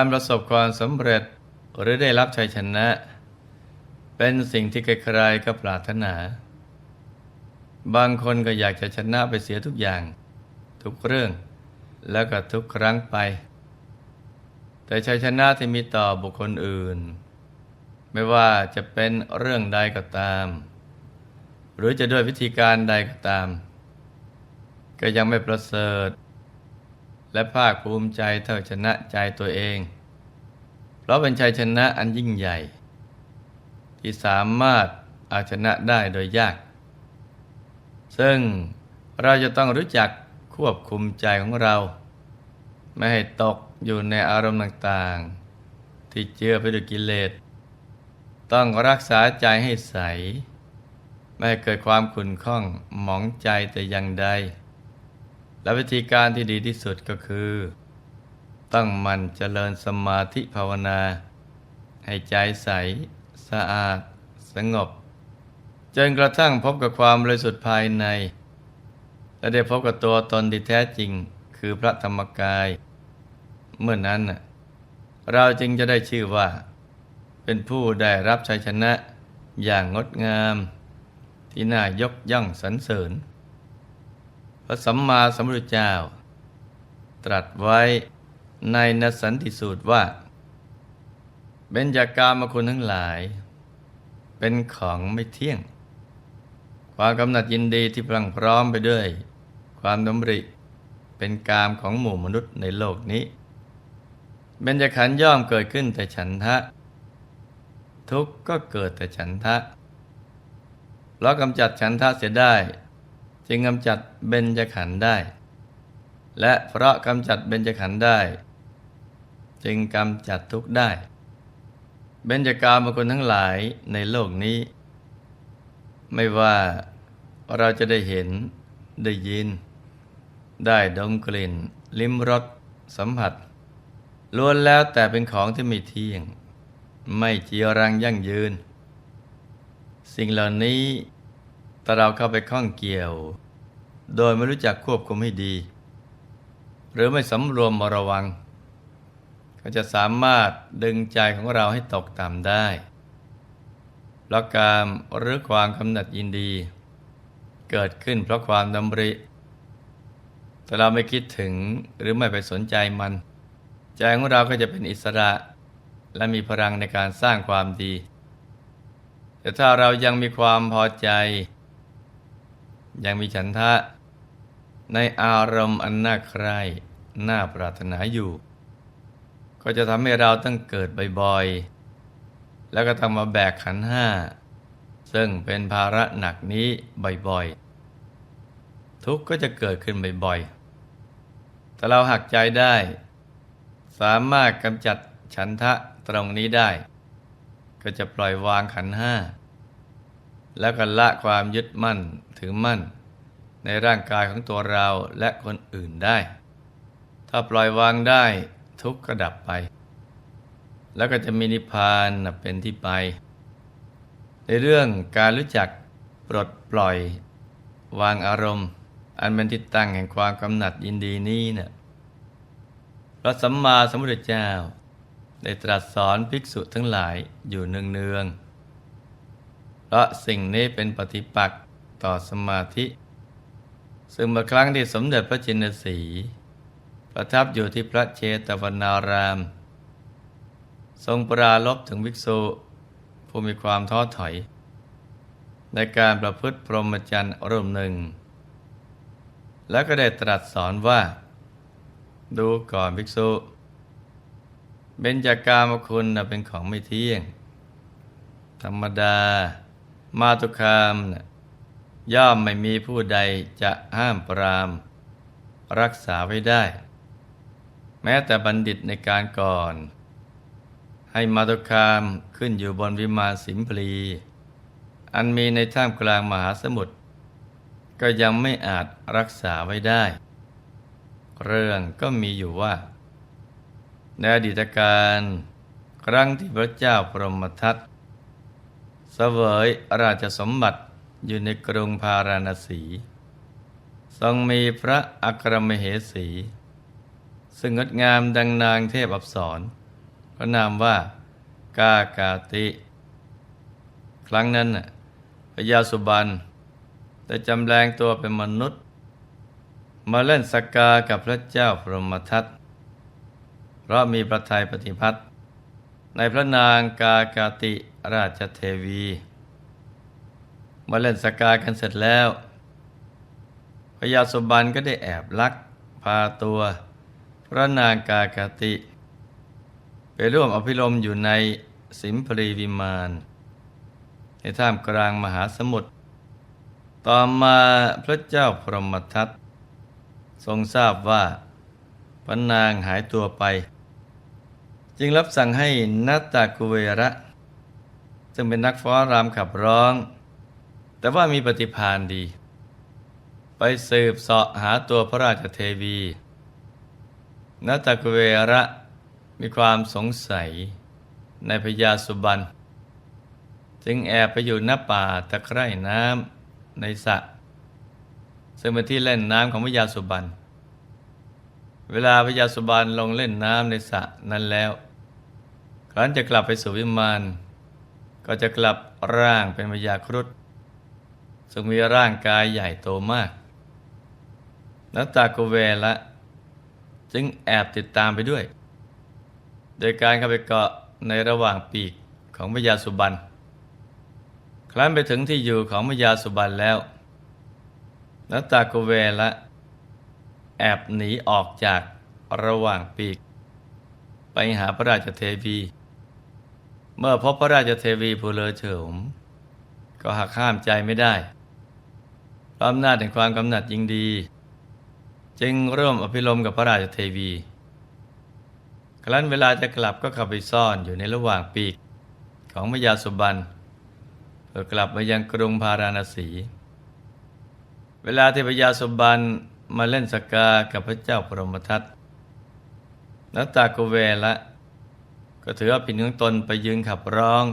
การประสบความสำเร็จหรือได้รับชัยชนะ เป็นสิ่งที่ใครๆก็ปรารถนา บางคนก็อยากจะชนะไปเสียทุกอย่าง ทุกเรื่อง แล้วก็ทุกครั้งไป แต่ชัยชนะที่มีต่อบุคคลอื่น ไม่ว่าจะเป็นเรื่องใดก็ตาม หรือจะด้วยวิธีการใดก็ตาม ก็ยังไม่ประเสริฐ และภาคภูมิใจเท่าชนะใจตัวเอง เพราะเป็นชัยชนะอันยิ่งใหญ่ ที่สามารถเอาชนะได้โดยยาก ซึ่งเราจะต้องรู้จักควบคุมใจของเรา ไม่ให้ตกอยู่ในอารมณ์ต่างๆ ที่เจือไปด้วยกิเลส ต้องรักษาใจให้ใส ไม่ให้เกิดความขุ่นข้องหมองใจแต่อย่างใด และวิธีการที่ดีที่สุดก็คือ ตั้งมันเจริญสมาธิภาวนา ให้ใจใส สะอาด สงบ จนกระทั่งพบกับความบริสุทธิ์ภายใน และได้พบกับตัวตนที่แท้จริงคือพระธรรมกาย เมื่อนนั้น เราจึงจะได้ชื่อว่า เป็นผู้ได้รับชัยชนะอย่างงดงาม ที่น่ายกย่องสรรเสริญ ระสัมมาสัมพุทธเจ้า ตรัสไว้ในนสันติสูตรว่า เบญจากามคุณทั้งหลาย เป็นของไม่เที่ยง ความกำหนัดยินดีที่พลังพร้อมไปด้วย ความดำริ เป็นกามของหมู่มนุษย์ในโลกนี้ เบญจขันย่อมเกิดขึ้นแต่ฉันทะ ทุกข์ก็เกิดแต่ฉันทะเพรากำจัดฉันทะเสียได้ จึงกำจัดเบญจขันธ์ได้ และเพราะกำจัดเบญจขันธ์ได้ จึงกำจัดทุกข์ได้ เบญจกามคุณทั้งหลายในโลกนี้ ไม่ว่าเราจะได้เห็นได้ยิน ได้ดมกลิ่น ลิ้มรสสัมผัสล้วนแล้วแต่เป็นของที่ไม่เที่ยง ไม่จีรังยั่งยืน สิ่งเหล่านี้ ถ้าเราเข้าไปข้องเกี่ยว โดยไม่รู้จักควบคุมให้ดี หรือไม่สำรวมระวัง ก็จะสามารถดึงใจของเราให้ตกต่ำได้เพราะการหรือความกำหนัดยินดี เกิดขึ้นเพราะความดำริ แต่เราไม่คิดถึงหรือไม่ไปสนใจมัน ใจของเราก็จะเป็นอิสระ และมีพลังในการสร้างความดี แต่ถ้าเรายังมีความพอใจ ยังมีฉันทะ ในอารมณ์อันน่าใคร่น่าปรารถนาอยู่ ก็จะทำให้เราต้องเกิดบ่อยๆ แล้วก็ต้องมาแบกขันห้า ซึ่งเป็นภาระหนักนี้บ่อยๆ ทุกข์ก็จะเกิดขึ้นบ่อยๆ แต่เราหักใจได้ สามารถกำจัดฉันทะตรงนี้ได้ ก็จะปล่อยวางขันห้า แล้วก็ละความยึดมั่นถือมั่น ในร่างกายของตัวเราและคนอื่นได้ ถ้าปล่อยวางได้ทุกข์ก็ดับไป แล้วก็จะมีนิพพานเป็นที่ไป ในเรื่องการรู้จักปลดปล่อยวางอารมณ์ อันเป็นที่ตั้งแห่งความกำหนัดยินดีนี้เนะ่ยพระสัมมาสัมพุทธเจ้า ได้ตรัสสอนภิกษุทั้งหลายอยู่เนืองๆ เพราะสิ่งนี้เป็นปฏิปักษ์ต่อสมาธิ ซึ่งเมื่อครั้งที่สมเด็จพระจินสี ประทับอยู่ที่พระเชตวนาราม ทรงปราลบถึงภิกษุผู้มีความท้อถอย ในการประพฤติพรหมจรรย์รูปหนึ่ง แล้วก็ได้ตรัสสอนว่า ดูก่อนภิกษุเบญจากามคุณน่ะเป็นของไม่เที่ยง ธรรมดา มาตุคามน่ะย่อมไม่มีผู้ใดจะห้ามปราม รักษาไว้ได้ แม้แต่บัณฑิตในการก่อน ให้มาตุคามขึ้นอยู่บนวิมานสิมพลี อันมีในท่ามกลางมหาสมุทรก็ยังไม่อาจรักษาไว้ได้ เรื่องก็มีอยู่ว่า ในอดีตการ ครั้งที่พระเจ้าพรหมทัต เสวยราชสมบัติอยู่ในกรุงพาราณสี ทรงมีพระอัครมเหสี ซึ่งงดงามดังนางเทพอับสรพระนามว่ากากาติ ครั้งนั้นน่ะพญาสุบันได้จำแรงตัวเป็นมนุษย์ มาเล่นสกกากับพระเจ้าพรหมทัตเพราะมีพระทัยปฏิพัติในพระนางกากาติ ราชเทวีมาเล่นสกากันเสร็จแล้วพญาสุบันก็ได้แอบลักพาตัวพระนางกากติ ไปร่วมอภิรมย์อยู่ในสิมพรีวิมานในท่ามกลางมหาสมุทรต่อมาพระเจ้าพรหมทัตทรงทราบว่าพระนางหายตัวไป จึงรับสั่งให้นัตตากุเวระ ซึ่งเป็นนักฟ้อนรำขับร้อง แต่ว่ามีปฏิภาณดี ไปสืบเสาะหาตัวพระราชเทวีนัตากเวระมีความสงสัยในพญาสุบัน จึงแอบไปอยู่หน้าป่าตะไคร่น้ำในสระซึ่งเป็นที่เล่นน้ำของพญาสุบัน เวลาพญาสุบันลงเล่นน้ำในสระนั้นแล้วครั้นจะกลับไปสู่วิมาน ก็จะกลับร่างเป็นพญาครุฑซึ่งมีร่างกายใหญ่โตมาก นัตตาโกเวละจึงแอบติดตามไปด้วย โดยการเข้าไปเกาะในระหว่างปีกของพญาสุบัน ครั้นไปถึงที่อยู่ของพญาสุบันแล้ว นัตตาโกเวละ แอบหนีออกจากระหว่างปีก ไปหาพระราชเทวี เมื่อพบพระราชเทวีผู้เลอเฉิมก็หักห้ามใจไม่ได้เพราะอำนาจแห่งความกำหนัดยิงดี จึงร่วมอภิรมกับพระราชเทวี ครั้นเวลาจะกลับก็เข้าไปซ่อนอยู่ในระหว่างปีกของพญาสุบันเพื่อกลับมายังกรุงพาราณสี เวลาที่พญาสุบันมาเล่นสกกากับพระเจ้าพรหมทัตนัตตาโกเวละ ก็ถือว่าผินของตนไปยืนขับร้อง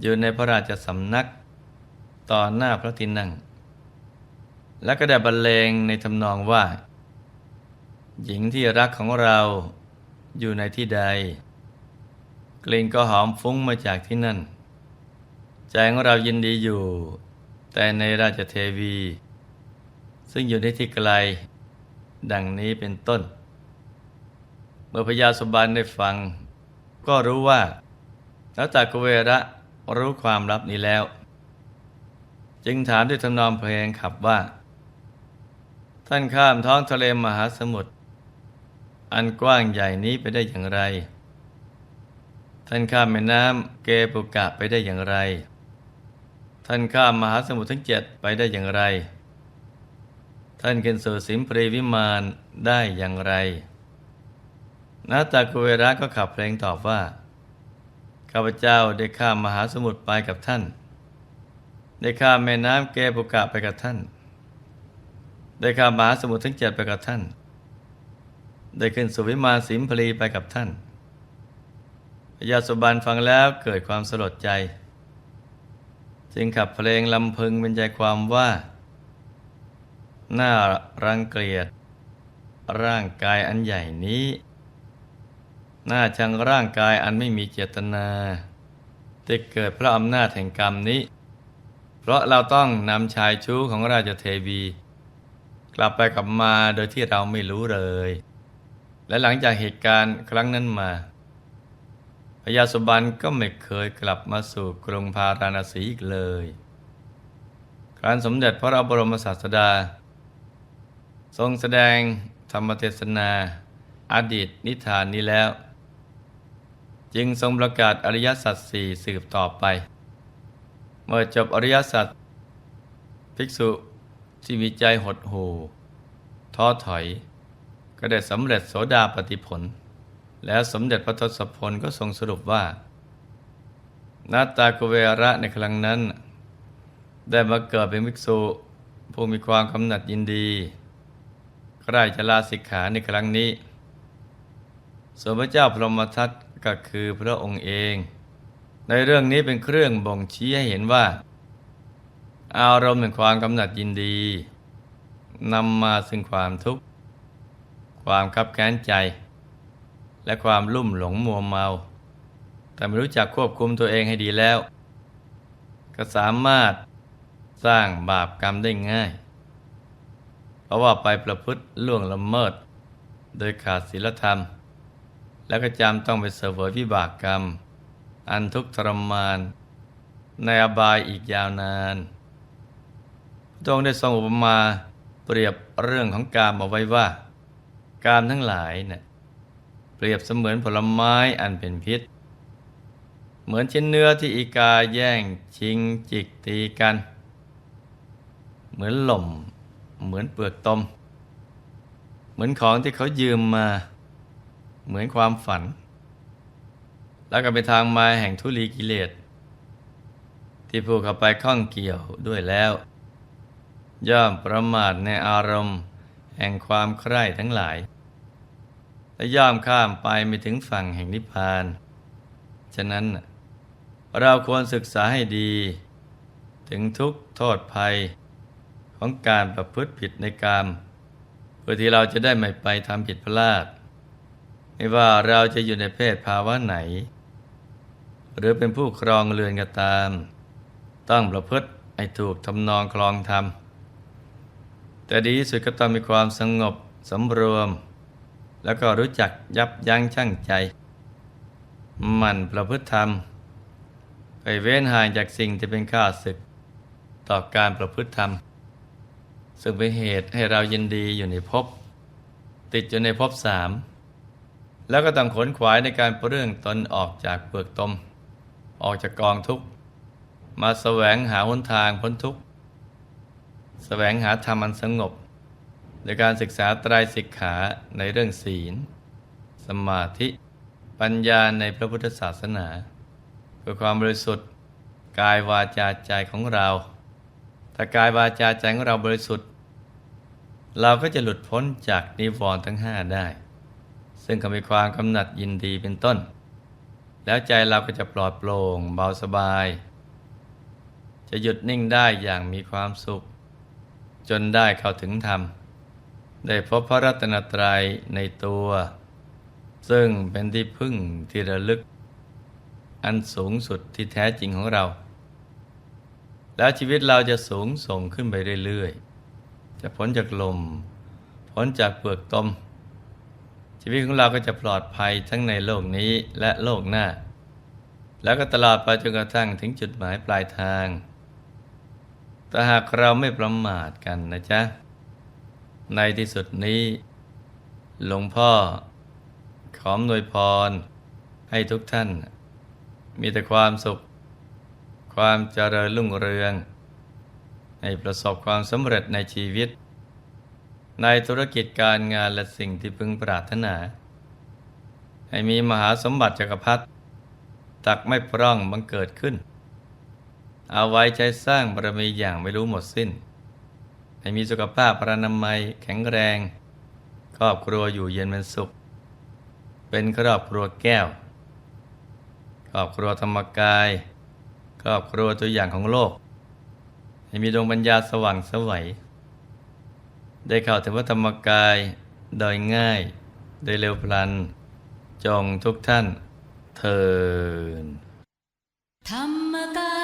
อยู่ในพระราชสำนักต่อหน้าพระที่นั่ง และก็ได้บรรเลงในทำนองว่า หญิงที่รักของเราอยู่ในที่ใด กลิ่นก็หอมฟุ้งมาจากที่นั่น ใจของเรายินดีอยู่ แต่ในราชเทวี ซึ่งอยู่ในที่ไกล ดังนี้เป็นต้น เมื่อพญาสุบานได้ฟัง ก็รู้ว่านัตตากุเวระรู้ความลับนี้แล้ว จึงถามด้วยทำนองเพลงขับว่า ท่านข้ามท้องทะเลมหาสมุทรอันกว้างใหญ่นี้ไปได้อย่างไร ท่านข้ามแม่น้ำเกปุกะไปได้อย่างไร ท่านข้ามมหาสมุทรทั้งเจ็ดไปได้อย่างไร ท่านขึ้นสู่สิมปรีวิมานได้อย่างไร นาตากุเวระก็ขับเพลงตอบว่า ข้าพเจ้าได้ข้ามมหาสมุทรไปกับท่าน ได้ข้ามแม่น้ำเกปุกะไปกับท่าน ได้ข้ามมหาสมุทรทั้งเจ็ดไปกับท่าน ได้ขึ้นสู่วิมานสิมพลีไปกับท่านพญาสุบันฟังแล้วเกิดความสลดใจ จึงขับเพลงลำพึงเป็นใจความว่าน่ารังเกียจร่างกายอันใหญ่นี้ หน่าชังร่างกายอันไม่มีเจตนาที่เกิดเพราะอำนาจแห่งกรรมนี้ เพราะเราต้องนำชายชู้ของราชเทวี กลับไปกลับมาโดยที่เราไม่รู้เลย และหลังจากเหตุการณ์ครั้งนั้นมาพญาสุบันก็ไม่เคยกลับมาสู่กรุงพาราณสีอีกเลยการสมเด็จพระบรมศาสดา ทรงแสดงธรรมเทศนาอดีตนิทานนี้แล้ว จึงทรงประกาศอริยสัจสี่สืบต่อไป เมื่อจบอริยสัจภิกษุที่มีใจหดหู่ท้อถอย ก็ได้สำเร็จโสดาปฏิผล แล้วสมเด็จพระทศพลก็ทรงสรุปว่านาตากุเวระในครั้งนั้น ได้มาเกิดเป็นภิกษุผู้มีความกำหนัดยินดีใครจะลาสิกขาในครั้งนี้ส่วนพระเจ้าพรหมทัต ก็คือพระองค์เอง ในเรื่องนี้เป็นเครื่องบ่งชี้ให้เห็นว่า อารมณ์แห่งความกำหนัดยินดีนำมาซึ่งความทุกข์ ความคับแค้นใจ และความลุ่มหลงมัวเมา แต่ไม่รู้จักควบคุมตัวเองให้ดีแล้ว ก็สามารถสร้างบาปกรรมได้ง่าย เพราะว่าไปประพฤติล่วงละเมิด โดยขาดศีลธรรม แล้วก็จำต้องไปเสวยวิบากกรรม อันทุกข์ทรมาน ในอบายอีกยาวนานพระองค์ได้ทรงอุปมาเปรียบเรื่องของกามเอาไว้ว่า กามทั้งหลายเนี่ยเปรียบเสมือนผลไม้อันเป็นพิษ เหมือนชิ้นเนื้อที่อีกาแย่งชิงจิกตีกัน เหมือนหล่ม เหมือนเปลือกตม เหมือนของที่เขายืมมา เหมือนความฝัน แล้วก็เป็นทางมาแห่งทุลีกิเลส ที่ผู้เข้าไปข้องเกี่ยวด้วยแล้ว ย่อมประมาทในอารมณ์ แห่งความใคร่ทั้งหลาย และย่อมข้ามไปไม่ถึงฝั่งแห่งนิพพาน ฉะนั้นเราควรศึกษาให้ดี ถึงทุกโทษภัยของการประพฤติผิดในกามเพื่อที่เราจะได้ไม่ไปทำผิดพลาด ไม่ว่าเราจะอยู่ในเพศภาวะไหน หรือเป็นผู้ครองเรือนก็ตาม ต้องประพฤติให้ถูกทำนองคลองธรรม แต่ดีที่สุดก็ต้องมีความสงบสำรวม แล้วก็รู้จักยับยั้งชั่งใจ มันประพฤติธรรม ไปเว้นห่างจากสิ่งที่เป็นข้าศึก ต่อการประพฤติธรรม ซึ่งเป็นเหตุให้เรายินดีอยู่ในภพติดอยู่ในภพสาม แล้วก็ต้องขนขวายในการเปเรื่องตนออกจากเปลือกตม ออกจากกองทุกข์ มาแสวงหาหนทางพ้นทุกข์แสวงหาธรรมอันสงบโดยการศึกษาตรายสิกขาในเรื่องศีล สมาธิปัญญาในพระพุทธศาสนา เพื่อความบริสุทธิ์กายวาจาใจของเรา ถ้ากายวาจาใจของเราบริสุทธิ์ เราก็จะหลุดพ้นจากนิวรณ์ทั้งห้าได้ ซึ่งก็มีความกำหนัดยินดีเป็นต้น แล้วใจเราก็จะปลอดโปร่งเบาสบาย จะหยุดนิ่งได้อย่างมีความสุข จนได้เข้าถึงธรรม ได้พบพระรัตนตรัยในตัว ซึ่งเป็นที่พึ่งที่ระลึก อันสูงสุดที่แท้จริงของเรา แล้วชีวิตเราจะสูงส่งขึ้นไปเรื่อยๆ จะพ้นจากลม พ้นจากเปลือกตม ชีวิตของเราก็จะปลอดภัยทั้งในโลกนี้และโลกหน้า แล้วก็ตลอดไปจนกระทั่งถึงจุดหมายปลายทางแต่หากเราไม่ประมาทกันนะจ๊ะ ในที่สุดนี้ หลวงพ่อ ขอมนวยพร ให้ทุกท่าน มีแต่ความสุข ความเจริญรุ่งเรือง ให้ประสบความสำเร็จในชีวิต ในธุรกิจการงานและสิ่งที่พึงปรารถนา ให้มีมหาสมบัติจักรพรรดิตักไม่พร่องบังเกิดขึ้น เอาไว้ใช้สร้างบารมีอย่างไม่รู้หมดสิ้น ให้มีสุขภาพพระนามัยแข็งแรง ครอบครัวอยู่เย็นเป็นสุข เป็นครอบครัวแก้ว ครอบครัวธรรมกาย ครอบครัวตัวอย่างของโลก ให้มีดวงปัญญาสว่างสวัย ได้เข้าถึงพระธรรมกายโดยง่ายโดยเร็วพลัน จงทุกท่านเทินธรรมกา